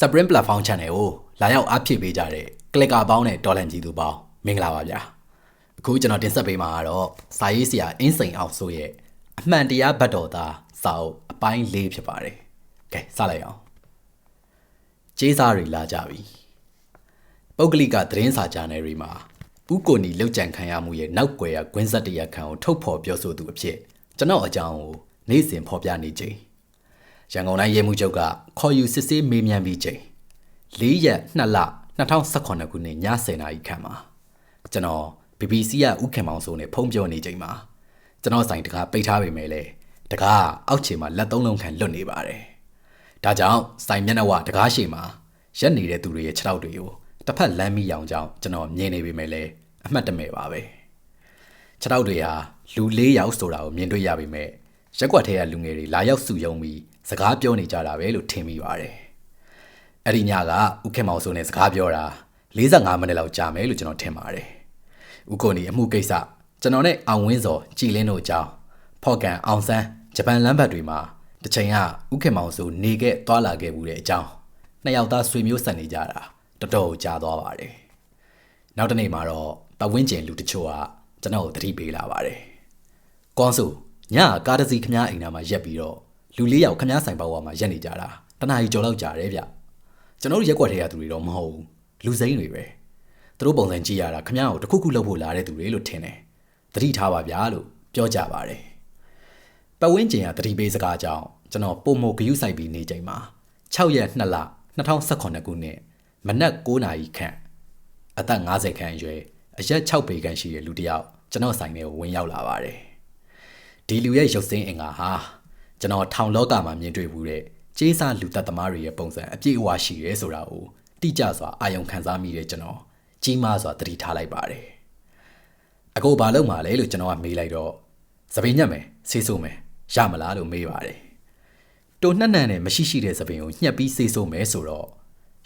Spring Platform Channel ကိုလာရောက်အားဖြည့်ပေးကြတဲ့ clicker ပေါင်းနဲ့ဒေါ်လန်ကြီးသူပေါင်းမင်္ဂလာပါဗျာအခုကျွန်တော်တင်ဆက်ပေးမှာကတော့စာရေးဆရာအင်းစိန်အောင်ဆိုရဲ့အမှန်တရားဘတ်တော်သားစာအုပ်အပိုင်း၄ဖြစ်ပါတယ်ကဲစလိုက်အောင်ကျေးဇားတွေလာကြပြီပုဂ္ဂလိကသတင်းစာဂျာနယ်တွေမှာဥကိုနီလောက်ကြံခံရမှုရဲ့နောက်ွယ်ရ gw င်းဆက်တရခံကိုထုတ်ဖော်ပြောဆိုသူအဖြစ်ကျွန်တော်အကြောင်းကိုနေ့စဉ်ဖော်ပြနေချိန် ရန်ကုန်တိုင်းရဲမှုချုပ်ကခေါ်ယူစစ်ဆေးမေးမြန်းပြီးချိန်၄ရက်2လ2018ခုနှစ်ည10:00နာရီခန့်မှာကျွန်တော် BBC ကဥခင်မောင်စိုးနဲ့ဖုန်းပြောနေချိန်မှာကျွန်တော်ဆိုင်တကားပိတ်ထားပေမဲ့လည်းတကားအောက်ခြေမှာလက်သုံးလုံးခံလွတ်နေပါတယ်။ဒါကြောင့်ဆိုင်မျက်နှာဝတကားရှိမှာရက်နေတဲ့သူတွေရဲ့ခြေထောက်တွေကိုတစ်ဖက်လမ်းမီရောင်ကြောင့်ကျွန်တော်မြင်နေပေမဲ့လည်းအမှတ်တမဲ့ပါပဲ။ခြေထောက်တွေဟာလူ၄ယောက်ဆိုတာကိုမြင်တွေ့ရပေမဲ့ရက်ွက်ထဲကလူငယ်တွေလာရောက်စုယုံပြီး စကားပြောနေကြတာပဲလို့ထင်မိပါတယ်။အဲ့ဒီညကဥခင်မောင်စိုးနဲ့စကားပြောတာ45မိနစ်လောက်ကြာမယ်လို့ကျွန်တော်ထင်ပါတယ်။ဥကိုနီအမှုကိစ္စကျွန်တော်နဲ့အောင်ဝင်းစောကြည်လင်းတို့အကြောင်းဖော့ကန်အောင်ဆန်းဂျပန်လမ်းဘတ်တွေမှာတစ်ချိန်ကဥခင်မောင်စိုးနေခဲ့သွားလာခဲ့မှုတဲ့အကြောင်းနှစ်ယောက်သားဆွေမျိုးဆက်နေကြတာတော်တော်ကြာသွားပါတယ်။နောက်တစ်နေ့မှာတော့ပတ်ဝန်းကျင်လူတချို့ကကျွန်တော်ကိုသတိပေးလာပါတယ်။ကွန်ဆိုညကားတစ်စီးခမားအိမ်နာမှာရက်ပြီးတော့ လူလေးယောက်ခမားဆိုင်ပေါက်ဝါမှာရက်နေကြတာတနားကြီးကြော်လောက်ကြာတယ်ဗျကျွန်တော်တို့ရက်ွက်ထဲရသူတွေတော့မဟုတ်ဘူးလူစိမ့်တွေပဲသူတို့ပုံစံကြည့်ရတာခမားကိုတခုခုလုပ်ဖို့လာတဲ့သူတွေလို့ထင်တယ်သတိထားပါဗျာလို့ပြောကြပါတယ်ပတ်ဝန်းကျင်ကသတိပေးစကားကြောင့်ကျွန်တော်ပုံမဂယုဆိုင်ပြီးနေချိန်မှာ6ရက်2လ2018ခုနှစ်မနက်9နာရီခန့်အသက်50ခန့်အရွယ်အရက်6ပေခန့်ရှိတဲ့လူတစ်ယောက်ကျွန်တော်ဆိုင်ထဲကိုဝင်ရောက်လာပါတယ်ဒီလူရဲ့ရုပ်စင်းအင်္ဂါဟာ ကျွန်တော်ထောင်လောကမှာမြင်တွေ့မှုတဲ့ကျေးစာလူသက်သမားတွေရဲ့ပုံစံအပြည့်အဝရှိရဲဆိုတာကိုတိကျစွာအာရုံခံစားမိတဲ့ကျွန်တော်ကြီးမားစွာသတိထားလိုက်ပါတယ်အကိုဘာလုပ်မှာလဲလို့ကျွန်တော်ကမေးလိုက်တော့သပင်ညက်မယ်ဆေးဆိုးမယ်ရမလားလို့မေးပါတယ်တိုနှက်နှံနဲ့မရှိရှိတဲ့သပင်ကိုညှက်ပြီးဆေးဆိုးမယ်ဆိုတော့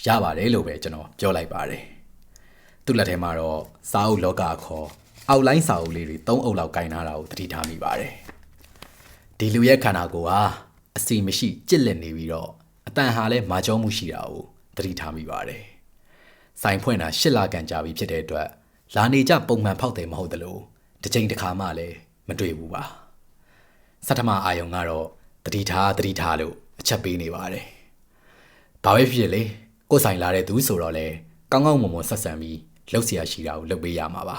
ရပါတယ်လို့ပဲကျွန်တော်ပြောလိုက်ပါတယ်သူ့လက်ထဲမှာတော့စာအုပ်လောကခေါ်အောက်လိုင်းစာအုပ်လေးတွေ၃အုပ်လောက်ကင်ထားတာကိုသတိထားမိပါတယ် ဒီလူရဲ့ခန္ဓာကိုယ်ဟာအစီမရှိကြစ်လက်နေပြီးတော့အတန်ဟာလည်းမာကြောမှုရှိတာကိုသတိထားမိပါတယ်ဆိုင်ဖွင့်တာ၈လကန်ကြာပြီဖြစ်တဲ့အတွက်လာနေကြပုံမှန်ဖောက်တယ်မဟုတ်သလိုတစ်ချိန်တစ်ခါမှလည်းမတွေ့ဘူးပါစတ္တမအာယုံကတော့တတိထားတတိထားလို့အချက်ပေးနေပါတယ်။ဘာပဲဖြစ်ဖြစ်လေကိုယ်ဆိုင်လာတဲ့သူဆိုတော့လေကောင်းကောင်းမွန်မွန်ဆက်ဆံပြီးလှုပ်เสียရှိတာကိုလုပ်ပေးရမှာပါ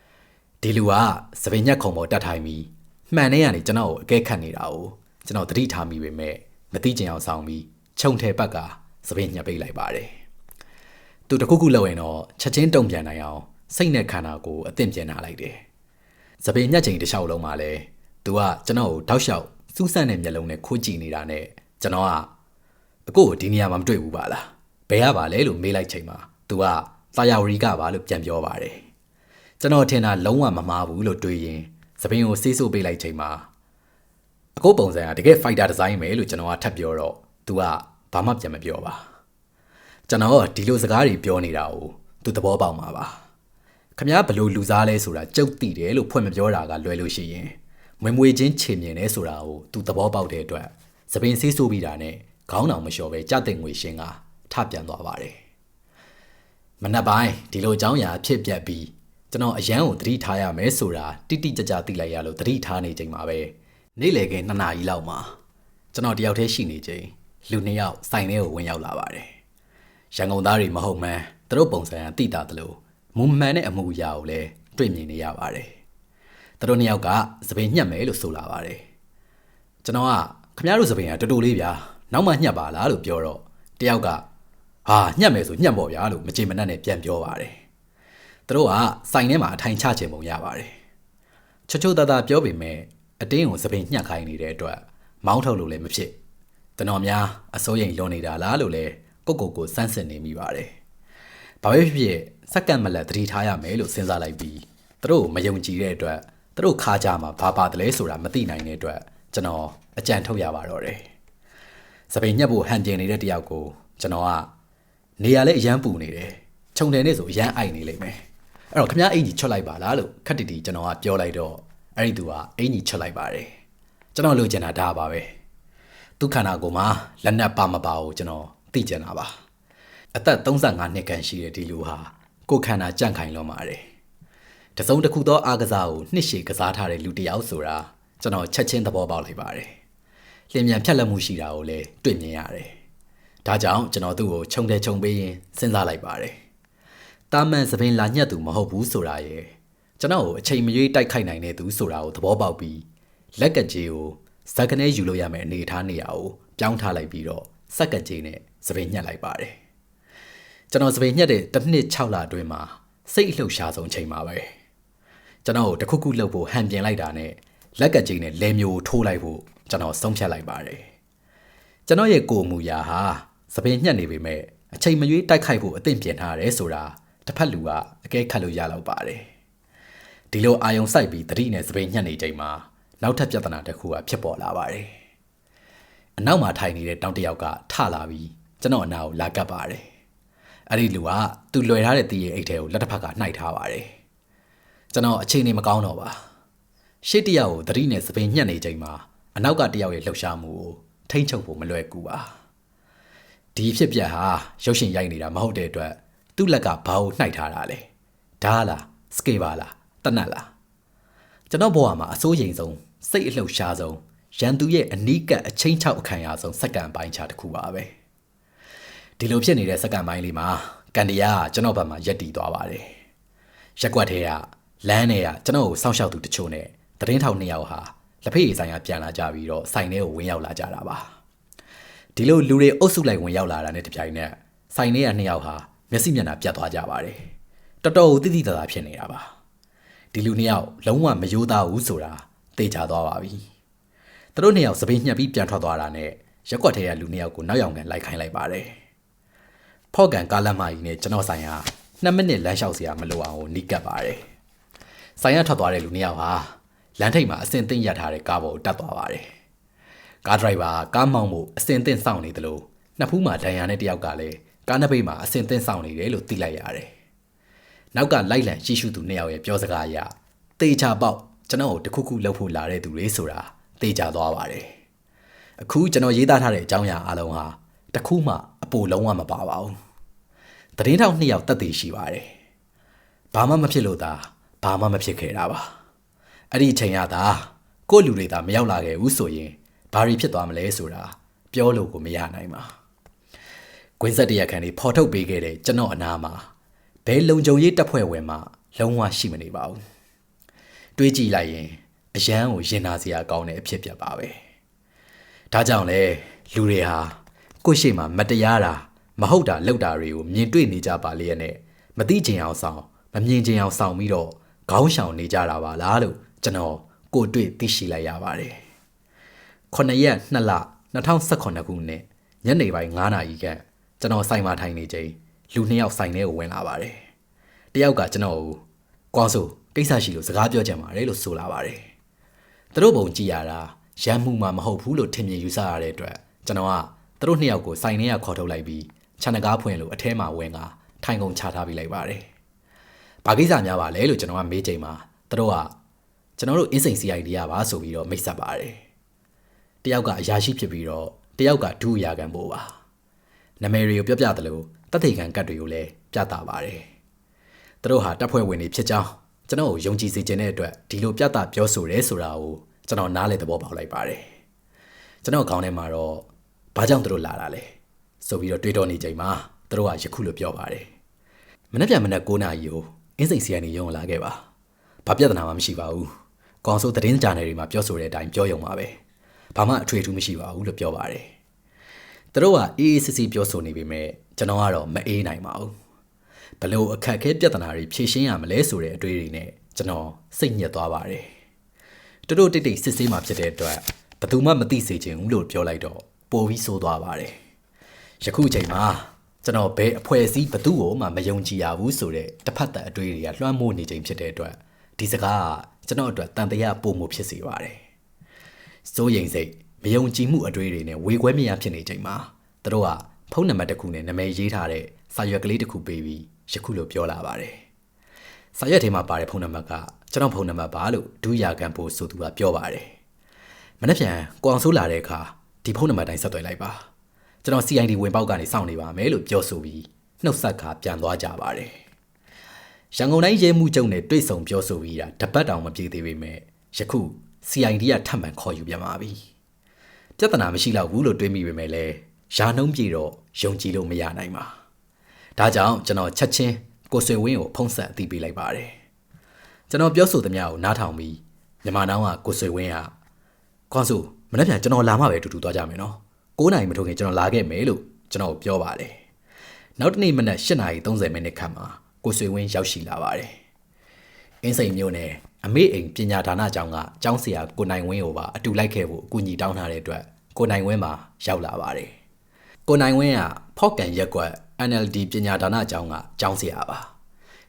။ဒီလူကစပင်ညက်ခုံပေါ်တတ်ထိုင်ပြီး မှန်နေရနေကျွန်တော်ကိုအကဲခတ်နေတာကိုကျွန်တော်တတိထားမိပေမဲ့မသိကျင်အောင်ဆောင်ပြီးခြုံထဲဘက်ကစပင်ညက်ပိတ်လိုက်ပါတယ်။သူတခုခုလုပ်ရင်တော့ချက်ချင်းတုံပြန်နိုင်အောင်စိတ်နဲ့ခန္ဓာကိုယ်အသင့်ပြန်လာလိုက်တယ်။စပင်ညက်ချိန်တစ်လျှောက်လုံးမှာလဲသူကကျွန်တော်ကိုတောက်လျှောက်စူးစမ်းတဲ့မျက်လုံးနဲ့ခိုးကြည့်နေတာနဲ့ကျွန်တော်ကအကိုကိုဒီနေရာမှာမတွေ့ဘူးပါလားဘယ်ရပါလဲလို့မေးလိုက်ချိန်မှာသူကသာယာဝရီကပါလို့ပြန်ပြောပါတယ်ကျွန်တော်ထင်တာလုံးဝမမားဘူးလို့တွေးရင် သပင်ကိုဆေးဆိုးပေးလိုက်ချိန်မှာအကိုပုံစံကတကယ် fighter design ပဲလို့ကျွန်တော်ကထပ်ပြောတော့သူကဘာမှပြန်မပြောပါကျွန်တော်ဒီလိုစကားတွေပြောနေတာကိုသူသဘောပေါက်မှာပါခမ ्या ဘလို့လူစားလဲဆိုတာကြုတ်တိတယ်လို့ဖွင့်မပြောတာကလွယ်လို့ရှိရင်မွေမွေချင်းချေမြင်နေဆိုတာကိုသူသဘောပေါက်တဲ့အတွက်သပင်ဆေးဆိုးပြီးတာနဲ့ခေါင်းတောင်မလျှော်ပဲကြတဲ့ငွေရှင်းကထပြန်သွားပါတယ်မနက်ပိုင်းဒီလိုအကြောင်းအရာဖြစ်ပြက်ပြီး ကျွန်တော်အရန်ကိုသတိထားရမယ်ဆိုတာတိတိကျကျသိလိုက်ရလို့သတိထားနေချိန်မှာပဲနေ့လည်ခင်း2နာရီလောက်မှာကျွန်တော်တယောက်တည်းရှိနေချိန်လူနှစ်ယောက်ဆိုင်ထဲကိုဝင်ရောက်လာပါတယ်ရန်ကုန်သားတွေမဟုတ်မှန်းသူတို့ပုံစံကတိတာတလို့မုံမှန်တဲ့အမှုအရာကိုလည်းတွေ့မြင်နေရပါတယ်သူတို့နှစ်ယောက်ကစပင်ညှက်မယ်လို့ဆိုလာပါတယ်ကျွန်တော်ကခမရတို့စပင်ကတော်တော်လေးဗျာနောက်မှညှက်ပါလားလို့ပြောတော့တယောက်ကဟာညှက်မယ်ဆိုညှက်ပေါ့ဗျာလို့မကြေမနက်နဲ့ပြန်ပြောပါတယ် သူတို့ကစိုင်ထဲမှာအထိုင်ချချင်ပုံရပါတယ်ချွတ်ချွတ်သားသားပြောပေမဲ့အတင်းကိုစပင်ညှက်ခိုင်းနေတဲ့အတွက်မောင်းထုတ်လို့လည်းမဖြစ်တတော်များအစိုးရိမ်လွန်နေတာလားလို့လဲကိုကိုကိုစမ်းစစ်နေမိပါတယ်ဘာပဲဖြစ်ဖြစ်စက္ကန့်မလက်သတိထားရမယ်လို့စဉ်းစားလိုက်ပြီးသူတို့မယုံကြည်တဲ့အတွက်သူတို့ခါကြမှာဘာပါတယ်လဲဆိုတာမသိနိုင်တဲ့အတွက်ကျွန်တော်အကြံထုတ်ရပါတော့တယ်။စပိန်ညက်ဖို့ဟန်ကျင်နေတဲ့တယောက်ကိုကျွန်တော်ကနေရာလဲအရန်ပူနေတယ်။ခြုံတယ်နဲ့ဆိုအရန်အိုက်နေလိမ့်မယ်။ အဲ့တော့ခမ ्या အင်ကြီးချွတ်လိုက်ပါလားလို့ခက်တီတီကျွန်တော်ကပြောလိုက်တော့အဲ့ဒီသူကအင်ကြီးချွတ်လိုက်ပါတယ်။ကျွန်တော်လိုချင်တာဒါပါပဲ။သူခန္ဓာကိုယ်မှာလက်နက်ပါမပါကိုကျွန်တော်သိကျင်တာပါအသက်35နှစ်ခန့်ရှိတဲ့ဒီလူဟာကိုယ်ခန္ဓာကြန့်ခိုင်လွန်ပါတယ်တစုံတစ်ခုသောအားကစားကိုနှစ်ရှည်ကစားထားတဲ့လူတစ်ယောက်ဆိုတာကျွန်တော်ချက်ချင်းသဘောပေါက်လိုက်ပါတယ်လျင်မြန်ဖြတ်လက်မှုရှိတာကိုလည်းတွေ့မြင်ရတယ်ဒါကြောင့်ကျွန်တော်သူ့ကိုခြုံတယ်ခြုံပေးရင်စဉ်းစားလိုက်ပါတယ် တာမန်သပင်လာညက်သူမဟုတ်ဘူးဆိုတာရယ်ကျွန်တော်ကိုအချိန်မရွေးတိုက်ခိုက်နိုင်တဲ့သူဆိုတာကိုသဘောပေါက်ပြီးလက်ကကြီးကိုဇက်ကနေယူလို့ရမယ့်အနေအထားနေရာကိုပြောင်းထားလိုက်ပြီးတော့စက်ကကြီးနဲ့သပင်ညက်လိုက်ပါတယ်ကျွန်တော်သပင်ညက်တဲ့တစ်နှစ်6လအတွင်းမှာစိတ်အလှုပ်ရှားဆုံးချိန်ပါပဲကျွန်တော်ကိုတခုခုလှုပ်ဖို့ဟန်ပြင်လိုက်တာနဲ့လက်ကကြီးနဲ့လဲမျိုးထိုးလိုက်ဖို့ကျွန်တော်ဆုံးဖြတ်လိုက်ပါတယ်ကျွန်တော်ရဲ့ကိုယ်မူရာဟာသပင်ညက်နေပေမဲ့အချိန်မရွေးတိုက်ခိုက်ဖို့အသင့်ပြင်ထားတယ်ဆိုတာ တစ်ဖက်လူကအကဲခတ်လို့ရတော့ပါတယ်ဒီလိုအာယုံစိုက်ပြီးတတိနဲ့သပင်ညက်နေချိန်မှာနောက်ထပ်ပြဿနာတစ်ခုကဖြစ်ပေါ်လာပါတယ်အနောက်မှာထိုင်နေတဲ့တောင်တယောက်ကထလာပြီးကျွန်တော်အနာကိုလာကပ်ပါတယ်အဲ့ဒီလူကသူ့လွယ်ထားတဲ့တီးရဲ့အိတ်ထဲကိုလက်တစ်ဖက်ကနှိုက်ထားပါတယ်ကျွန်တော်အခြေအနေမကောင်းတော့ပါရှေ့တယောက်ကိုတတိနဲ့သပင်ညက်နေချိန်မှာအနောက်ကတယောက်ရဲ့လှုပ်ရှားမှုကိုထိမ့်ချုပ်ဖို့မလွယ်ကူပါဒီဖြစ်ပြက်ဟာရုပ်ရှင်ရိုက်နေတာမဟုတ်တဲ့အတွက် သူ့လက်ကဘာကိုနှိုက်ထားတာလဲဓားလားစကေပါလားတနတ်လားကျွန်တော်ဘဝမှာအစိုးရိမ်ဆုံးစိတ်အလှုပ်ရှားဆုံးရန်သူရဲ့အနီးကပ်အချင်းချောက်အခမ်းအရာဆုံးစက္ကန့်ပိုင်းခြားတစ်ခုပါပဲဒီလိုဖြစ်နေတဲ့စက္ကန့်ပိုင်းလေးမှာကန်ဒီယာကကျွန်တော်ဘက်မှာရက်တီသွားပါတယ်ရက်ွက်ထဲကလမ်းထဲကကျွန်တော်ကိုစောင့်ရှောက်သူတချို့နဲ့သတင်းထောက်နှစ်ယောက်ဟာလက်ဖေးဆိုင်ကပြန်လာကြပြီးတော့ဆိုင်ထဲကိုဝင်ရောက်လာကြတာပါဒီလိုလူတွေအုပ်စုလိုက်ဝင်ရောက်လာတာနဲ့တပြိုင်နက်ဆိုင်ထဲကနှစ်ယောက်ဟာ မျက်စိမျက်နှာပြတ်သွားကြပါတယ်တော်တော်ကိုတိတိတသာဖြစ်နေတာပါဒီလူနှစ်ယောက်လုံးဝမယိုးသားဘူးဆိုတာသိကြသွားပါပြီသူတို့နှစ်ယောက်စပင်းညှက်ပြီးပြန်ထွက်သွားတာနဲ့ရက်ွက်ထဲကလူနှစ်ယောက်ကိုနောက်ယောင်ကန်လိုက်ခိုင်းလိုက်ပါတယ်ဖော့ကန်ကားလက်မကြီးနဲ့ကျွန်တော်ဆိုင်ဟာ2မိနစ်လမ်းလျှောက်စရာမလိုအောင်ကိုနီးကပ်ပါတယ်ဆိုင်ရထွက်သွားတဲ့လူနှစ်ယောက်ဟာလမ်းထိပ်မှာအစင်သင့်ရထားတဲ့ကားပေါ်ကိုတက်သွားပါတယ်ကားဒရိုက်ဘာကားမောင်းမှုအစင်သင့်စောင့်နေတယ်လို့နှစ်ဖူးမှာဒဏ်ရာနဲ့တယောက်ကလည်း ကားနှစ်ပိတ်မှာအစင်သင့်စောင့်နေတယ်လို့သိလိုက်ရတယ်နောက်ကလိုက်လံရှိရှုသူနှစ်ယောက်ရဲ့ပြောစကားအရတေချာပေါက်ကျွန်တော်တို့တခုခုလှုပ်ဖို့လာတဲ့သူတွေဆိုတာတေချာသွားပါတယ်အခုကျွန်တော်ရေးသားထားတဲ့အကြောင်းအရာအလုံးဟာတခုမှအပိုလုံးဝမပါပါဘူးသတင်းထောက်နှစ်ယောက်တက်သေးရှိပါတယ်ဘာမှမဖြစ်လို့သာဘာမှမဖြစ်ခဲ့တာပါအဲ့ဒီအချိန်ကသာကို့လူတွေသာမရောက်လာခဲ့ဘူးဆိုရင်ဘာတွေဖြစ်သွားမလဲဆိုတာပြောလို့ကိုမရနိုင်ပါ ကွင်းဆက်တရက်ခန့်လေးဖော်ထုတ်ပေးခဲ့တဲ့ကျွန်တော်အနာမှာဘဲလုံကြုံရေးတပ်ဖွဲ့ဝင်မှလုံးဝရှိမနေပါဘူးတွေးကြည့်လိုက်ရင်အရန်ကိုရင်နာစရာကောင်းတဲ့အဖြစ်ပြပါပဲဒါကြောင့်လေလူတွေဟာကိုယ့်ရှိမှမတရားတာမဟုတ်တာလောက်တာတွေကိုမြင်တွေ့နေကြပါလေရဲ့နဲ့မသိချင်အောင်ဆောင်မမြင်ချင်အောင်ဆောင်ပြီးတော့ခေါင်းရှောင်နေကြတာပါလားလို့ကျွန်တော်ကိုတွေ့သိရှိလိုက်ရပါတယ်9ရက်2လ2018ခုနှစ်ညနေပိုင်း9နာရီက ကျွန်တော်ဆိုင်မှာထိုင်နေချိန်လူနှစ်ယောက်ဆိုင်ထဲကိုဝင်လာပါတယ်တယောက်ကကျွန်တော်ကိုကွာဆိုကိစ္စရှိလို့စကားပြောကြပါတယ်လို့ဆိုလာပါတယ်သူတို့ဘုံကြည့်ရတာရမ်းမှုမှမဟုတ်ဘူးလို့ထင်မြင်ယူဆရတဲ့အတွက်ကျွန်တော်ကသူတို့နှစ်ယောက်ကိုဆိုင်ထဲကခေါ်ထုတ်လိုက်ပြီးခြံတကားဖွင့်လို့အထဲမှာဝင်ကထိုင်ကုန်ချထားပေးလိုက်ပါတယ်ဘာကိစ္စများပါလဲလို့ကျွန်တော်ကမေးချိန်မှာသူတို့ကကျွန်တော်တို့အင်းစိန် CID ရပါဆိုပြီးတော့မိတ်ဆက်ပါတယ်တယောက်ကအရာရှိဖြစ်ပြီးတော့တယောက်ကဒုအရာခံပို့ပါ နာမည်တွေကိုပြောပြတယ်လို့တသက်ခံကတ်တွေကိုလည်းပြသပါတယ်သူတို့ဟာတပ်ဖွဲ့ဝင်တွေဖြစ်ကြောင်းကျွန်တော်ကိုယုံကြည်စေခြင်းတဲ့အတွက်ဒီလိုပြသပြောဆိုရဲဆိုတာကိုကျွန်တော်နားလည်သဘောပေါက်လိုက်ပါတယ်ကျွန်တော်ခေါင်းထဲမှာတော့ဘာကြောင့်သူတို့လာတာလဲဆိုပြီးတော့တွေးတောနေချိန်မှာသူတို့ကယခုလိုပြောပါတယ်မနေ့ပြန်မနေ့9နာရီကိုအင်းစိန်စီကနေရုံလာခဲ့ပါဘာပြဿနာမှမရှိပါဘူးကောင်ဆိုသတင်းဂျာနယ်တွေမှာပြောဆိုတဲ့အတိုင်းပြောရုံပါပဲဘာမှအထွေအထူးမရှိပါဘူးလို့ပြောပါတယ် သူတို့ကအေးအေးဆေးဆေးပြောဆိုနေပေမဲ့ကျွန်တော်ကတော့မအေးနိုင်ပါဘူးဘလို့အခက်အခဲပြဿနာတွေဖြေရှင်းရမလဲဆိုတဲ့အတွေးတွေနဲ့ကျွန်တော်စိတ်ညစ်သွားပါတယ်တူတူတိတ်တိတ်စစ်ဆေးမှဖြစ်တဲ့အတွက်ဘယ်သူမှမသိစေချင်ဘူးလို့ပြောလိုက်တော့ပိုပြီးဆိုးသွားပါတယ်ယခုအချိန်မှာကျွန်တော်ဘယ်အဖွဲ့အစည်းဘသူ့ကိုမှမယုံကြည်ရဘူးဆိုတဲ့တစ်ဖက်သက်အတွေးတွေကလွှမ်းမိုးနေချိန်ဖြစ်တဲ့အတွက်ဒီစကားကကျွန်တော်အတွက်တန်တရားပုံမှုဖြစ်စေပါတယ်စိုးရိမ်စိတ် မယုံကြည်မှုအတွေ့တွေနဲ့ဝေခွဲမြရဖြစ်နေချိန်မှာသူတို့ကဖုန်းနံပါတ်တစ်ခုနဲ့နာမည်ရေးထားတဲ့စာရွက်ကလေးတစ်ခုပေးပြီးယခုလိုပြောလာပါတယ်စာရွက်ထဲမှာပါတဲ့ဖုန်းနံပါတ်ကကျွန်တော်ဖုန်းနံပါတ်ပါလို့ဒူးရာကန်ဖို့ဆိုသူကပြောပါတယ်မနေ့ပြန်ကိုအောင်ဆိုးလာတဲ့အခါဒီဖုန်းနံပါတ်တိုင်းဆက်သွယ်လိုက်ပါကျွန်တော် CID ဝင်ပေါက်ကနေစောင့်နေပါမယ်လို့ပြောဆိုပြီးနှုတ်ဆက်ခါပြန်သွားကြပါတယ်ရန်ကုန်တိုင်းရဲမှုကျုံနဲ့တွေ့ဆုံပြောဆိုပြီးတာတပတ်တောင်မပြေသေးပေမဲ့ယခု CID ကထပ်မံခေါ်ယူပြန်ပါပြီ ပြဿနာမရှိတော့ဘူးလို့တွေးမိပေမဲ့လည်းယာနှုံးပြေတော့ယုံကြည်လို့မရနိုင်ပါဒါကြောင့်ကျွန်တော်ချက်ချင်းကိုဆွေဝင်းကိုဖုံးဆက်အသိပေးလိုက်ပါတယ်ကျွန်တော်ပြောဆိုသမျှကိုနားထောင်ပြီးမြန်မာနောင်ကကိုဆွေဝင်းကခွန်စုမနေ့ပြန်ကျွန်တော်လာမှပဲအတူတူသွားကြမယ်နော်9နာရီမထိုးခင်ကျွန်တော်လာခဲ့မယ်လို့ကျွန်တော်ပြောပါတယ်နောက်တနေ့မနက်8နာရီ30မိနစ်ခန့်မှာကိုဆွေဝင်းရောက်ရှိလာပါတယ်အင်းစိန်မြို့နယ် အမေအိမ်ပညာဒါနကျောင်းကကျောင်းဆရာကိုနိုင်ဝင်းကိုပါအတူလိုက်ခဲ့ဖို့အကူအညီတောင်းထားတဲ့အတွက်ကိုနိုင်ဝင်းမှာရောက်လာပါတယ်ကိုနိုင်ဝင်းကဖောက်ကန်ရက်ကွက် NLD ပညာဒါနကျောင်းကကျောင်းဆရာပါ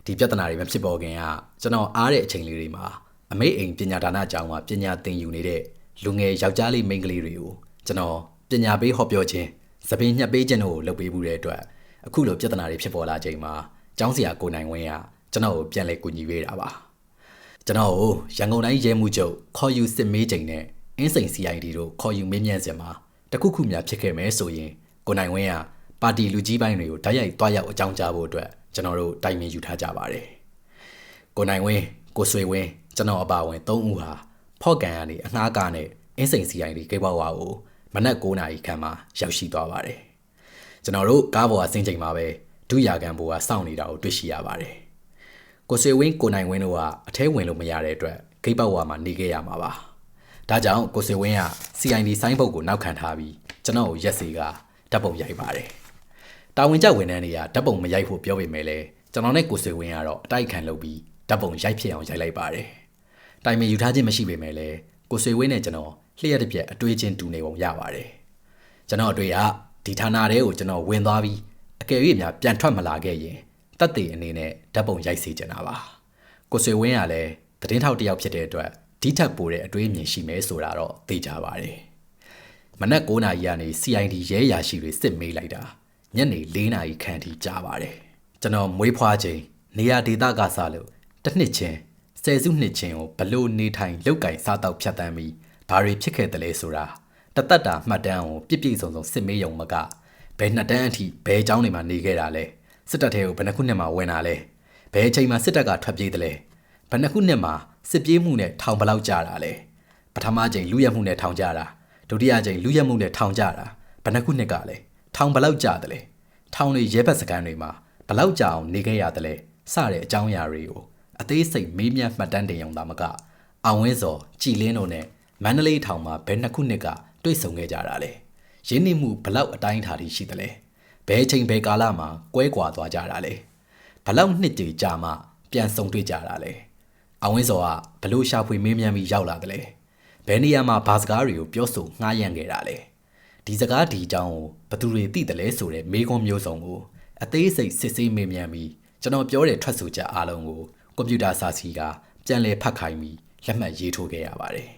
ဒီပြဿနာတွေမဖြစ်ပေါ်ခင်ကကျွန်တော်အားတဲ့အချိန်လေးတွေမှာအမေအိမ်ပညာဒါနကျောင်းမှာပညာသင်ယူနေတဲ့လူငယ်ယောက်ျားလေးမိန်းကလေးတွေကိုကျွန်တော်ပညာပေးဟောပြောခြင်းသပင်းညှက်ပေးခြင်းတို့ကိုလုပ်ပေးမှုတဲ့အတွက်အခုလိုပြဿနာတွေဖြစ်ပေါ်လာချိန်မှာကျောင်းဆရာကိုနိုင်ဝင်းကကျွန်တော်ကိုပြန်လဲကူညီပေးတာပါ ကျွန်တော်ကိုရန်ကုန်တိုင်းရဲမှုချုပ်ခေါ်ယူစစ်မေးချိန်နဲ့အင်းစိန် CID တို့ခေါ်ယူမေးမြန်းစင်မှာတခုခုများဖြစ်ခဲ့မယ်ဆိုရင်ကိုနိုင်ဝင်းကပါတီလူကြီးပိုင်းတွေကိုတိုက်ရိုက်တွားရောက်အကြောင်းကြားဖို့အတွက်ကျွန်တော်တို့တိုင်ပင်ယူထားကြပါတယ်ကိုနိုင်ဝင်းကိုဆွေဝင်းကျွန်တော်အပါအဝင်၃ဦးဟာဖော့ကန်ကနေအငှားကားနဲ့အင်းစိန် CID ဂိတ်ဘဝကိုမနက်9နာရီခန့်မှာရောက်ရှိသွားပါတယ်ကျွန်တော်တို့ကားပေါ်ကဆင်းချိန်မှာပဲဒုရာကန်ဘိုးကစောင့်နေတာကိုတွေ့ရှိရပါတယ် ကိုဆွေဝင်းကိုနိုင်ဝင်းတို့ကအထဲဝင်လို့မရတဲ့အတွက်ဂိတ်ဘဝမှာနေခဲ့ရမှာပါဒါကြောင့်ကိုဆွေဝင်းက CID ဆိုင်းဘုတ်ကိုနောက်ခံထားပြီးကျွန်တော်ကိုရက်စီကဓာတ်ပုံရိုက်ပါတယ်တာဝန်ကျဝန်ထမ်းတွေကဓာတ်ပုံမရိုက်ဖို့ပြောပေမဲ့လည်းကျွန်တော်နဲ့ကိုဆွေဝင်းကတော့အတိုက်ခံလုပ်ပြီးဓာတ်ပုံရိုက်ဖြစ်အောင်ရိုက်လိုက်ပါတယ်တိုင်မင်ယူထားခြင်းမရှိပေမဲ့လည်းကိုဆွေဝင်းနဲ့ကျွန်တော်လျှက်တစ်ပြက်အတွေးချင်းတူနေပုံရပါတယ်ကျွန်တော်အတွေ့အဒီဌာနတဲကိုကျွန်တော်ဝင်သွားပြီးအကယ်၍များပြန်ထွက်မလာခဲ့ရင် တက်တည်အနေနဲ့ဓာတ်ပုံရိုက်စေချင်တာပါကိုဆွေဝင်းကလည်းသတင်းထောက်တစ်ယောက်ဖြစ်တဲ့အတွက်ဒီထက်ပိုတဲ့အတွေးအမြင်ရှိမယ်ဆိုတာတော့သိကြပါတယ်မနက်9နာရီကနေ CID ရဲရာရှိတွေစစ်မေးလိုက်တာညနေ4နာရီခန့်ထိကြာပါတယ်ကျွန်တော်မွေးဖွားချိန်နေရာဒေသကစလို့တစ်နှစ်ချင်းဆယ်စုနှစ်ချင်းကိုဘလို့နေထိုင်လောက်ကင်စားတော့ဖြတ်တန်းပြီးဘာတွေဖြစ်ခဲ့တယ်လဲဆိုတာတသက်တာမှတ်တမ်းကိုပြည့်ပြည့်စုံစုံစစ်မေးရုံမကဘယ်နှစ်တန်းအထိဘယ်အကြောင်းတွေမှာနေခဲ့တာလဲ စစ်တပ်ထဲကိုဘယ်နှခုနှစ်မှာဝင်တာလဲဘယ်အချိန်မှာစစ်တပ်ကထွက်ပြေးတယ်လဲဘယ်နှခုနှစ်မှာစစ်ပြေးမှုနဲ့ထောင်ဘလောက်ကြာတာလဲပထမချိန်လူရက်မှုနဲ့ထောင်ကြတာဒုတိယချိန်လူရက်မှုနဲ့ထောင်ကြတာဘယ်နှခုနှစ်ကလဲထောင်ဘလောက်ကြာတယ်လဲထောင်တွေရဲဘက်စကန်တွေမှာဘလောက်ကြာအောင်နေခဲ့ရတယ်လဲစတဲ့အကြောင်းအရာတွေကိုအသေးစိတ်မေးမြန်းမှတ်တမ်းတင်ရုံသာမကအောင်ဝင်းစောကြည်လင်းတို့နဲ့မန္တလေးထောင်မှာဘယ်နှစ်ခုနှစ်ကတွေ့ဆုံခဲ့ကြတာလဲရင်းနှီးမှုဘလောက်အတိုင်းထားရှိသလဲ ဘယ်ချိန်ဘယ်ကာလမှာကွဲကွာသွားကြတာလဲဘလောက်နှစ်တည်ကြာမှပြန်ဆုံတွေ့ကြတာလဲအောင်ဝင်းစောကဘလို့ရှာဖွေမေးမြန်းပြီးရောက်လာတယ်လဲဘယ်နေရာမှာဘာစကားတွေကိုပြောဆိုငှားရမ်းခဲ့တာလဲဒီစကားဒီအကြောင်းကိုဘသူတွေသိတယ်လဲဆိုတဲ့မေးခွန်းမျိုးစုံကိုအသေးစိတ်စစ်ဆေးမေးမြန်းပြီးကျွန်တော်ပြောတဲ့ထွက်ဆိုချက်အားလုံးကိုကွန်ပျူတာစာစီကပြန်လည်ဖတ်ခိုင်းပြီးလက်မှတ်ရေးထိုးခဲ့ရပါတယ်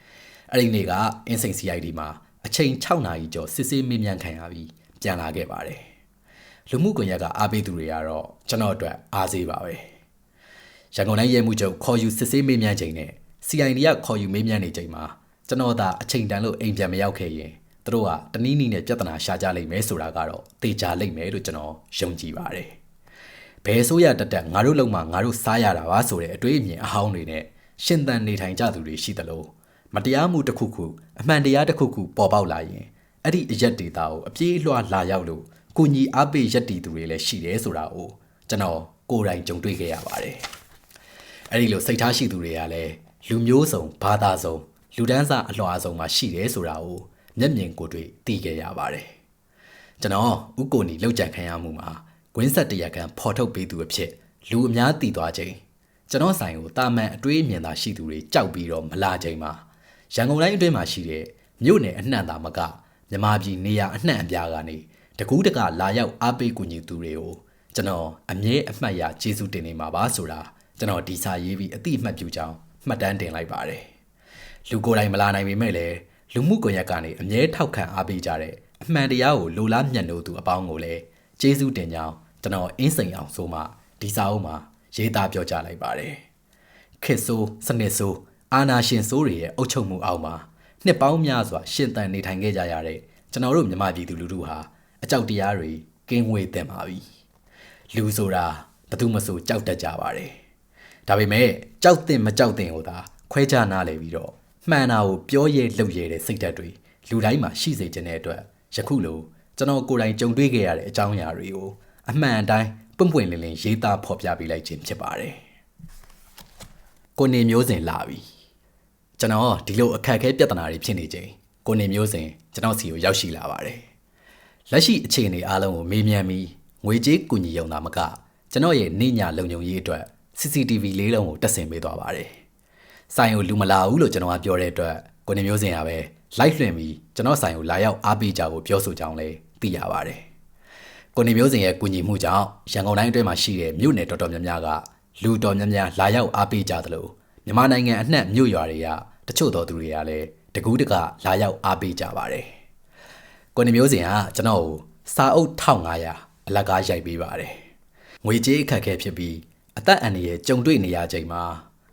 ။အဲ့ဒီနေ့ကအင်းစိန် CID မှာအချိန်6နာရီကျော်စစ်ဆေးမေးမြန်းခံရပြီး ပြန်လာခဲ့ပါတယ်။လူမှုကွန်ရက်ကအားပေးသူတွေကတော့ကျွန်တော်အတွက်အားစေးပါပဲ။ရန်ကုန်တိုင်းရဲမှုချုပ်ခေါ်ယူစစ်ဆေးမေးမြန်းချိန်နဲ့ CID ကခေါ်ယူမေးမြန်းနေချိန်မှာကျွန်တော်သာအချိန်တန်လို့အိမ်ပြန်မရောက်ခဲ့ရင်သူတို့ကတနည်းနည်းနဲ့ပြဿနာရှာကြလိမ့်မယ်ဆိုတာကတော့သိကြလိမ့်မယ်လို့ကျွန်တော်ယုံကြည်ပါတယ်။ဘယ်ဆိုရတက်တက်ငါတို့လုံမှာငါတို့စားရတာပါဆိုတဲ့အတွေ့အမြင်အဟောင်းတွေနဲ့ရှင်သန်နေထိုင်ကြသူတွေရှိသလိုမတရားမှုတစ်ခုခုအမှန်တရားတစ်ခုခုပေါ်ပေါက်လာရင် အဲ့ဒီအရက်ဒေတာကိုအပြေးအလွှာလာရောက်လို့ကိုညီအားပေးရက်တီသူတွေလည်းရှိတယ်ဆိုတာကိုကျွန်တော်ကိုယ်တိုင်ကြုံတွေ့ခဲ့ရပါတယ်။အဲ့ဒီလိုစိတ်ထားရှိသူတွေကလည်းလူမျိုးစုံဘာသာစုံလူဒန်းစားအလွှာစုံမှာရှိတယ်ဆိုတာကိုမျက်မြင်ကိုယ်တွေ့သိခဲ့ရပါတယ်။ကျွန်တော်ဥကိုနီလောက်ကြံခံရမှုမှာကွင်းဆက်တရကန်ဖော်ထုတ်ပေးသူအဖြစ်လူအများတည်သွားချိန်ကျွန်တော်ဆိုင်ကိုတာမန်အတွေးမြင်သာရှိသူတွေကြောက်ပြီးတော့မလာချိန်မှာရန်ကုန်တိုင်းအတွင်းမှာရှိတဲ့မြို့နယ်အနှံ့သာမက မြမပြည်နေရအနှံ့အပြားကနေတကူးတကလာရောက်အားပေးကူညီသူတွေကိုကျွန်တော်အမြဲအမှတ်ရကျေးဇူးတင်နေမှာပါဆိုတာကျွန်တော်ဒီစာရေးပြီးအတိအမှတ်ပြုကြောင်းမှတ်တမ်းတင်လိုက်ပါတယ်လူကိုယ်တိုင်မလာနိုင်ပေမဲ့လည်းလူမှုကွန်ရက်ကနေအမြဲထောက်ခံအားပေးကြတဲ့အမှန်တရားကိုလိုလားမြတ်လို့သူအပေါင်းကိုလည်းကျေးဇူးတင်ကြောင်းကျွန်တော်အင်းစိန်အောင်ဆိုမှဒီစာအုပ်မှာရေးသားပြောကြားလိုက်ပါတယ်ခစ်ဆိုးစနစ်ဆိုးအာနာရှင်ဆိုးတွေရဲ့အုပ်ချုပ်မှုအောက်မှာ နှစ်ပေါင်းများစွာရှင်သန်နေထိုင်ခဲ့ကြရတဲ့ကျွန်တော်တို့မြန်မာပြည်သူလူထုဟာအကြောက်တရားတွေကင်းဝေးတင်ပါပြီလူဆိုတာဘယ်သူမှဆိုကြောက်တတ်ကြပါတယ်ဒါပေမဲ့ကြောက်တင်မကြောက်တင်ကိုသာခွဲခြားနားလည်ပြီးတော့မှန်တာကိုပြောရဲလုပ်ရဲတဲ့စိတ်ဓာတ်တွေလူတိုင်းမှာရှိစေခြင်းတဲ့အတွက်ယခုလိုကျွန်တော်ကိုယ်တိုင်ကြုံတွေ့ခဲ့ရတဲ့အကြောင်းအရာတွေကိုအမှန်အတိုင်းပွင့်ပွင့်လင်းလင်းရေးသားဖော်ပြပေးလိုက်ခြင်းဖြစ်ပါတယ်ကိုနေမျိုးစင်လာပြီ ကျွန်တော်ဒီလိုအခက်အခဲပြဿနာတွေဖြစ်နေချိန်ကိုနေမျိုးစင်ကျွန်တော်စီကိုရောက်ရှိလာပါတယ်လက်ရှိအခြေအနေအားလုံးကိုမေးမြန်းပြီးငွေကြေးကူညီရုံသာမကကျွန်တော်ရဲ့နေညာလုံခြုံရေးအတွက် CCTV လေးလုံးကိုတက်ဆင်ပေးသွားပါတယ်ဆိုင်ကိုလူမလာဘူးလို့ကျွန်တော်ကပြောတဲ့အတွက်ကိုနေမျိုးစင်ကပဲလိုက်လွှင့်ပြီးကျွန်တော်ဆိုင်ကိုလာရောက်အားပေးကြဖို့ပြောဆိုကြောင်းလည်းသိရပါတယ်။ကိုနေမျိုးစင်ရဲ့ကူညီမှုကြောင့်ရန်ကုန်တိုင်းအတွင်းမှာရှိတဲ့မြို့နယ်တော်တော်များများကလူတော်များများလာရောက်အားပေးကြသလိုမြန်မာနိုင်ငံအနှံ့မြို့ရွာတွေက တချို့တော်သူတွေကလည်းတကူးတကလာရောက်အားပေးကြပါတယ်။ကိုနေမျိုးစင်ကကျွန်တော်ကိုစာအုပ်1500အလကားရိုက်ပေးပါတယ်။ငွေကြေးအခက်အခဲဖြစ်ပြီးအသက်အန္တရာယ်ကြုံတွေ့နေရချိန်မှာ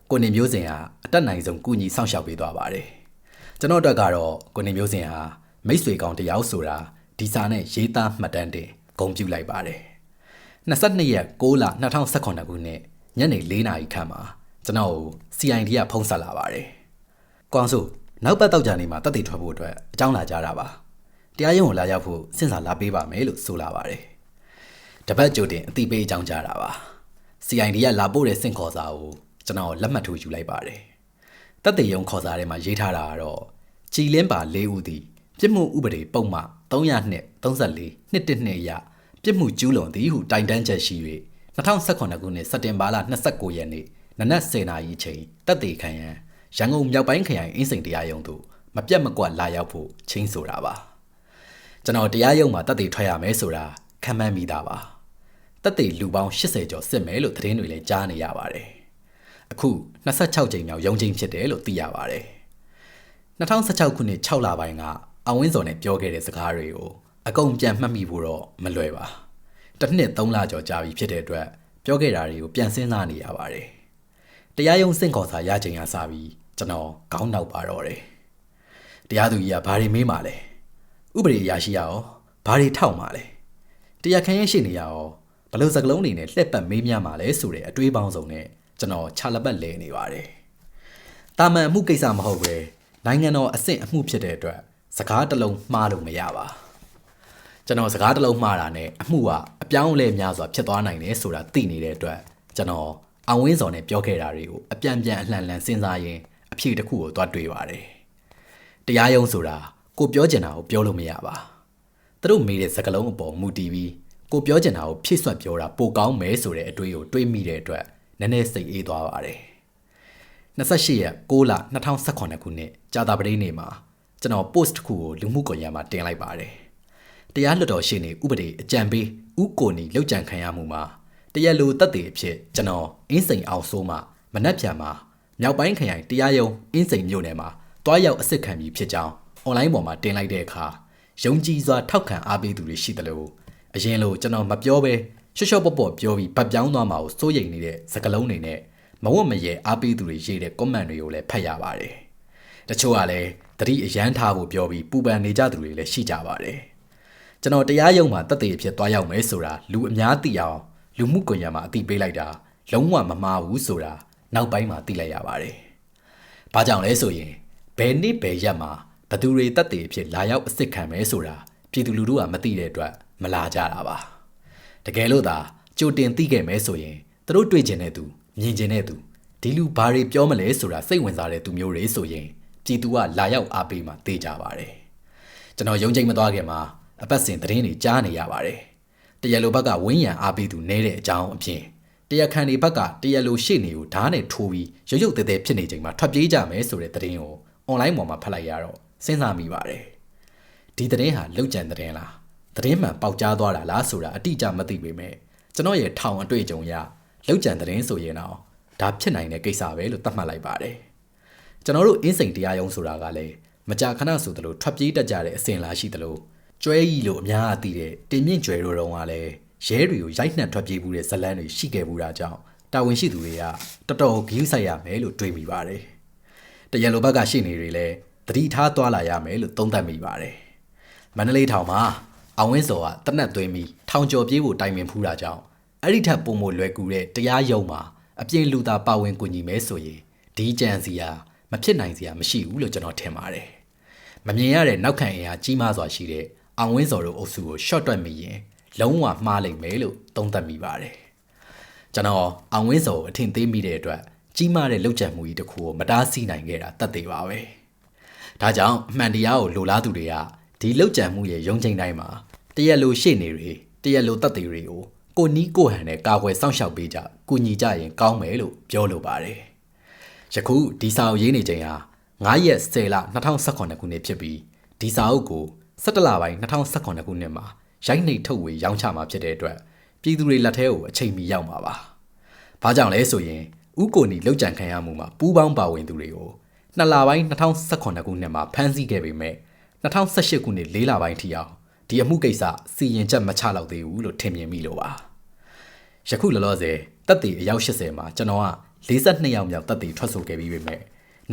ကိုနေမျိုးစင်ဟာအတက်နိုင်ဆုံးကူညီဆောင်ရှောက်ပေးသွားပါတယ်။ကျွန်တော်အတွက်ကတော့ကိုနေမျိုးစင်ဟာမိတ်ဆွေကောင်းတယောက်ဆိုတာဒီစာနဲ့ရေးသားမှတ်တမ်းတင်ဂုဏ်ပြုလိုက်ပါတယ်။22ရက်6လ2018ခုနှစ်ညနေ4နာရီခန့်မှာကျွန်တော်ကို CID ကဖုန်းဆက်လာပါတယ်။ ကွန်ဆိုနောက်ပတ်တော့ကြနေမှာတက်တည်ထွက်ဖို့အတွက်အကြောင်းလာကြတာပါ။တရားရုံးကိုလာရောက်ဖို့စဉ်းစားလာပေးပါမယ်လို့ဆိုလာပါတယ်။တပတ်ကြိုတင်အတိပေးအကြောင်းကြားတာပါ။ CID ကလာပို့တဲ့စင့်ခေါ်စာကိုကျွန်တော်လက်မှတ်ထိုးယူလိုက်ပါတယ်။တက်တည်ရုံခေါ်စာထဲမှာရေးထားတာကတော့ကြည်လင်းပါ၄ဦးသည်ပြစ်မှုဥပဒေပုံမှ300နှစ်34နှစ်တစ်နှစ်အရပြစ်မှုကျူးလွန်သည်ဟုတိုင်တန်းချက်ရှိ၍2018ခုနှစ်စက်တင်ဘာလ29ရက်နေ့နနက်10:00နာရီအချိန်တက်သေးခံရန် ရန်ကုန်မြောက်ပိုင်းခရိုင်အင်းစိန်တရားရုံးသို့မပြတ်မကွက်လာရောက်ဖို့ချင်းဆိုတာပါကျွန်တော်တရားရုံးမှာတက်သေးထွက်ရမယ်ဆိုတာခံမှန်းမိတာပါတက်သေးလူပေါင်း80ကျော်စစ်မယ်လို့သတင်းတွေလည်းကြားနေရပါတယ်အခု26ကြိမ်မြောက်ရုံးချင်းဖြစ်တယ်လို့သိရပါတယ်2016ခုနှစ်6လပိုင်းကအဝင်းစော်နဲ့ပြောခဲ့တဲ့စကားတွေကိုအကုန်ပြန်မှတ်မိဖို့တော့မလွယ်ပါတစ်နှစ်3လကျော်ကြာပြီဖြစ်တဲ့အတွက်ပြောခဲ့တာတွေကိုပြန်စဉ်းစားနေရပါတယ်တရားရုံးစင့်ခေါ်စာရချိန်ကစပြီး ကျွန်တော်ခေါင်းနောက်ပါတော့တယ်တရားသူကြီးကဘာတွေမေးမှလဲဥပဒေအရာရှိရအောင်ဘာတွေထောက်မှလဲတရားခင်းရရှိနေရအောင်ဘလို့စကလုံးတွေနဲ့လှက်ပတ်မေးမြန်းမှလဲဆိုတဲ့အတွေးပေါင်းစုံနဲ့ကျွန်တော်ခြာလက်ပတ်လဲနေပါတယ်တာမန်အမှုကိစ္စမဟုတ်ပဲနိုင်ငံတော်အဆင့်အမှုဖြစ်တဲ့အတွက်စကားတစ်လုံးမှားလို့မရပါကျွန်တော်စကားတစ်လုံးမှားတာနဲ့အမှုကအပြောင်းအလဲများစွာဖြစ်သွားနိုင်တယ်ဆိုတာသိနေတဲ့အတွက်ကျွန်တော်အောင်ဝင်းစော်နဲ့ပြောခဲ့တာတွေကိုအပြန်ပြန်အလှန်လှန်စဉ်းစားရင်း အဖြေတစ်ခုကိုသွားတွေးပါတယ်တရားရုံးဆိုတာကိုပြောချင်တာကိုပြောလို့မရပါသူတို့မေးတဲ့စကားလုံးအပေါ်မူတည်ပြီးကိုပြောချင်တာကိုဖြည့်ဆွတ်ပြောတာပိုကောင်းမယ်ဆိုတဲ့အတွေးကိုတွေးမိတဲ့အတွက်နည်းနည်းစိတ်အေးသွားပါတယ်28ရက်6လ2018ခုနှစ်ကြာတာပတိနေ့မှာကျွန်တော် post တစ်ခုကိုလူမှုကွန်ရက်မှာတင်လိုက်ပါတယ်။တရားလွှတ်တော်ရှေ့နေဥပဒေအကြံပေးဥကိုနီလောက်ကြံခံရမှုမှာတရားလိုတပ်တွေအဖြစ်ကျွန်တော်အင်းစိန်အောင်ဆိုးမှမနှက်ဖြံမှာ မြောက်ပိုင်းခရိုင်တရားရုံးအင်းစိန်မြို့နယ်မှာတွားရောက်အစ်စ်ခံပြီးဖြစ်ကြောင်းအွန်လိုင်းပေါ်မှာတင်လိုက်တဲ့အခါယုံကြည်စွာထောက်ခံအားပေးသူတွေရှိတယ်လို့အရင်လိုကျွန်တော်မပြောဘဲရှော့ရှော့ပေါ့ပေါ့ပြောပြီးဗတ်ပြောင်းသွားမှာကိုစိုးရိမ်နေတဲ့စကလုံးတွေနဲ့မဝတ်မရဲအားပေးသူတွေရေးတဲ့ comment တွေကိုလည်းဖတ်ရပါတယ်။တချို့ကလည်းတတိအရန်ထားဖို့ပြောပြီးပူပန်နေကြသူတွေလည်းရှိကြပါတယ်။ကျွန်တော်တရားရုံးမှာတက်တည်ဖြစ်သွားရောက်မယ်ဆိုတာလူအများသိအောင်လူမှုကွန်ရက်မှာအသိပေးလိုက်တာလုံးဝမမှားဘူးဆိုတာ နောက်ပိုင်းမှာသိလိုက်ရပါတယ်။ဘာကြောင့်လဲဆိုရင်ဘယ်နေ့ဘယ်ရက်မှာဘသူတွေတက်တည်ဖြစ်လာရောက်အစ်စ်ခံမယ်ဆိုတာပြည်သူလူထုကမသိတဲ့အတွက်မလာကြတာပါ။တကယ်လို့သာကြိုတင်သိခဲ့မယ်ဆိုရင်သူတို့တွေ့ကျင်တဲ့သူမြင်ကျင်တဲ့သူဒီလူဘာတွေပြောမလဲဆိုတာစိတ်ဝင်စားတဲ့သူမျိုးတွေဆိုရင်ပြည်သူကလာရောက်အားပေးမှသိကြပါတယ်ကျွန်တော်ယုံကြည်မသွားခင်မှာအပတ်စဉ်သတင်းတွေကြားနေရပါတယ်တရားလိုဘက်ကဝင်းရံအားပေးသူနဲတဲ့အကြောင်းအပြင် တရားခံတွေဘက်ကတရားလိုရှေ့နေကိုဓာတ်နဲ့ထိုးပြီးရုပ်ရုပ်တဲတဲဖြစ်နေချိန်မှာထွက်ပြေးကြမယ်ဆိုတဲ့သတင်းကိုအွန်လိုင်းပေါ်မှာဖတ်လိုက်ရတော့စဉ်းစားမိပါတယ်ဒီသတင်းဟာလောက်ကျန်သတင်းလားသတင်းမှန်ပေါက်ကြားသွားတာလားဆိုတာအတိအကျမသိပေမဲ့ကျွန်တော်ရဲ့ထောင်အတွေ့အကြုံရလောက်ကျန်သတင်းဆိုရင်တော့ဒါဖြစ်နိုင်တဲ့ကိစ္စပဲလို့သတ်မှတ်လိုက်ပါတယ်ကျွန်တော်တို့အင်းစိန်တရားရုံးဆိုတာကလည်းမကြာခဏဆိုသလိုထွက်ပြေးတတ်ကြတဲ့အစဉ်လာရှိသလိုကျွဲကြီးလို့အများအားသိတဲ့တင်မြင့်ကျွဲတို့တုန်းကလည်း ရဲတွေကိုရိုက်နှက်ထွက်ပြေးမှုတဲ့ဇလန်းတွေရှိခဲ့မှုတာကြောင့်တာဝန်ရှိသူတွေကတော်တော်ဂရုစိုက်ရမယ်လို့တွေးမိပါတယ်။တရန်လိုဘက်ကရှိနေတွေလည်းတတိထားသွားလာရမယ်လို့သုံးသပ်မိပါတယ်။မန္တလေးထောင်မှာအောင်ဝင်းစောကတနက်သွင်းပြီးထောင်ကျော်ပြေးဖို့တိုင်ပင်ဖူးတာကြောင့်အဲ့ဒီထက်ပုံမလွယ်ကူတဲ့တရားရုံးမှာအပြင်းလူသားပါဝင်ကူညီမဲဆိုရင်ဒီကြံစီယာမဖြစ်နိုင်စရာမရှိဘူးလို့ကျွန်တော်ထင်ပါတယ်။မမြင်ရတဲ့နောက်ခံအင်အားကြီးမားစွာရှိတဲ့အောင်ဝင်းစော်တို့အုပ်စုကို short တွက်မိရင် လုံးဝမှားလိမ့်မယ်လို့သုံးသပ်မိပါတယ်။ကျွန်တော်အောင်ဝင်းစော်ကိုအထင်သေးမိတဲ့အတွက်ကြီးမားတဲ့လောက်ကျန်မှုကြီးတစ်ခုကိုမတားဆီးနိုင်ခဲ့တာတတ်သေးပါပဲ။ဒါကြောင့်အမှန်တရားကိုလိုလားသူတွေကဒီလောက်ကြံမှုရဲ့ယုံကြည်တိုင်းမှာတရက်လိုရှေ့နေတွေတရက်လိုတပ်တွေတွေကိုကိုနီးကိုဟန်နဲ့ကာကွယ်စောင့်ရှောက်ပေးကြကုညီကြရင်ကောင်းမယ်လို့ပြောလိုပါတယ်။ယခုဒီစာအုပ်ရေးနေချိန်ဟာ9ရက်10လ2018ခုနှစ်ဖြစ်ပြီးဒီစာအုပ်ကို17လပိုင်း2018ခုနှစ်မှာ ရိုက်နှိပ်ထုတ်ဝေရောင်းချမှာဖြစ်တဲ့အတွက်ပြည်သူတွေလက်ထဲကိုအချိန်မီရောက်မှာပါ။ဘာကြောင့်လဲဆိုရင်ဥကိုနီလောက်ကြံခံရမှုမှာပူးပေါင်းပါဝင်သူတွေကိုနှစ်လပိုင်း2018ခုနှစ်မှာဖမ်းဆီးခဲ့ပေမဲ့2018ခုနှစ်၄လပိုင်းထိအောင်ဒီအမှုကိစ္စစီရင်ချက်မချတော့သေးဘူးလို့ထင်မြင်မိလို့ပါယခုလောလောဆယ်တပ်တီအယောက်80မှာကျွန်တော်က42ယောက်မြောက်တပ်တီထွက်ဆိုခဲ့ပြီးပေမဲ့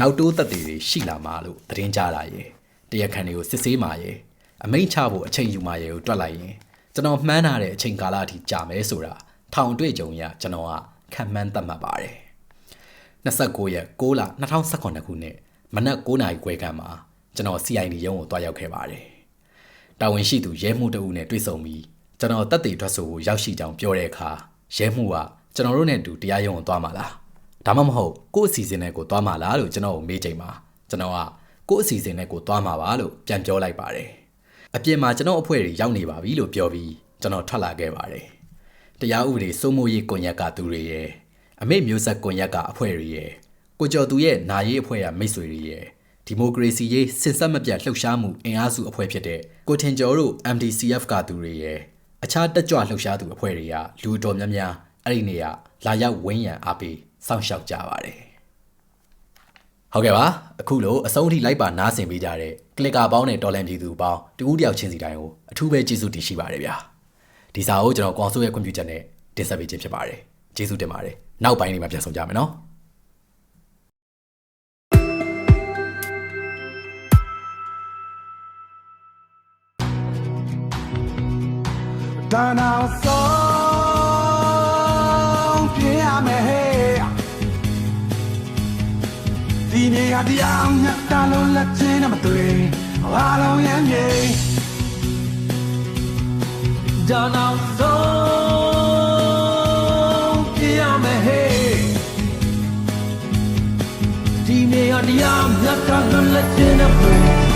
နောက်တိုးတပ်တီတွေရှိလာမှာလို့သတင်းကြတာရယ်တရားခံတွေကိုစစ်ဆေးမှာရယ် အမိန့်ချဖို့အချိန်ယူမှာရယ်ကိုတွက်လိုက်ရင်ကျွန်တော်မှန်းထားတဲ့အချိန်ကာလအထိကြာမယ်ဆိုတာထောင်တွေ့ကြုံရကျွန်တော်ကခံမှန်းသတ်မှတ်ပါတယ်29ရက်6လ2018ခုနှစ်မနက်9:00နာရီခွဲခန့်မှာကျွန်တော် CID ရုံးကိုတွားရောက်ခဲ့ပါတယ်။တာဝန်ရှိသူရဲမှုတအုပ်နဲ့တွေ့ဆုံပြီးကျွန်တော်တက်တည်ထွက်ဆိုကိုရောက်ရှိကြောင်းပြောတဲ့အခါရဲမှုကကျွန်တော်တို့နဲ့အတူတရားရုံးကိုတွားမှာလား။ဒါမှမဟုတ်ကိုယ့်အစီအစဉ်နဲ့ကိုတွားမှာလားလို့ကျွန်တော်ကိုမေးချိန်မှာကျွန်တော်ကကိုယ့်အစီအစဉ်နဲ့ကိုတွားမှာပါလို့ပြန်ပြောလိုက်ပါတယ်။ အပြင်မှာကျွန်တော်အဖွဲ့တွေရောက်နေပါပြီလို့ပြောပြီးကျွန်တော်ထွက်လာခဲ့ပါတယ်။တရားဥပဒေစိုးမိုးရေးကွန်ရက်ကသူတွေရဲ့အမိတ်မျိုးဆက်ကွန်ရက်ကအဖွဲ့တွေရဲ့ကိုကျော်သူရဲ့နာရေးအဖွဲ့ရမိတ်ဆွေတွေရဲ့ဒီမိုကရေစီရေးစင်ဆက်မပြတ်လှုပ်ရှားမှုအင်အားစုအဖွဲ့ဖြစ်တဲ့ကိုထင်ကျော်တို့ MDCF ကသူတွေရဲ့အခြားတက်ကြွလှုပ်ရှားသူအဖွဲ့တွေကလူတော်များများအဲ့ဒီနေရာလာရောက်ဝန်းရံအားပေးစောင့်ရှောက်ကြပါတယ် ဟုတ်ကဲ့ပါအခုလို့အဆုံးထိလိုက်ပါနားဆင်ပေးကြတဲ့ကလစ်ကာပေါင်းနဲ့တော်လန်ပြည်သူပေါင်းတူဦးတယောက်ချင်းစီတိုင်းကိုအထူးပဲကျေးဇူးတင်ရှိပါတယ်ဗျာဒီစာကိုကျွန်တော်ကောင်ဆိုရဲ့ကွန်ပျူတာနဲ့တင်ဆက်ပေးခြင်းဖြစ်ပါတယ်ကျေးဇူးတင်ပါတယ်နောက်ပိုင်းနေမှာပြန်ဆောင်ကြမယ်နော်တဏှာဆုံး နေရာတရားညတ်တလုံးလက်ချင်းနဲ့မတွေ့အားလုံးရဲ့မြေတဏှာဆုံးပြရမယ်ဟဲ့ဒီနေရာတရားညတ်တလုံးလက်ချင်းနဲ့မတွေ့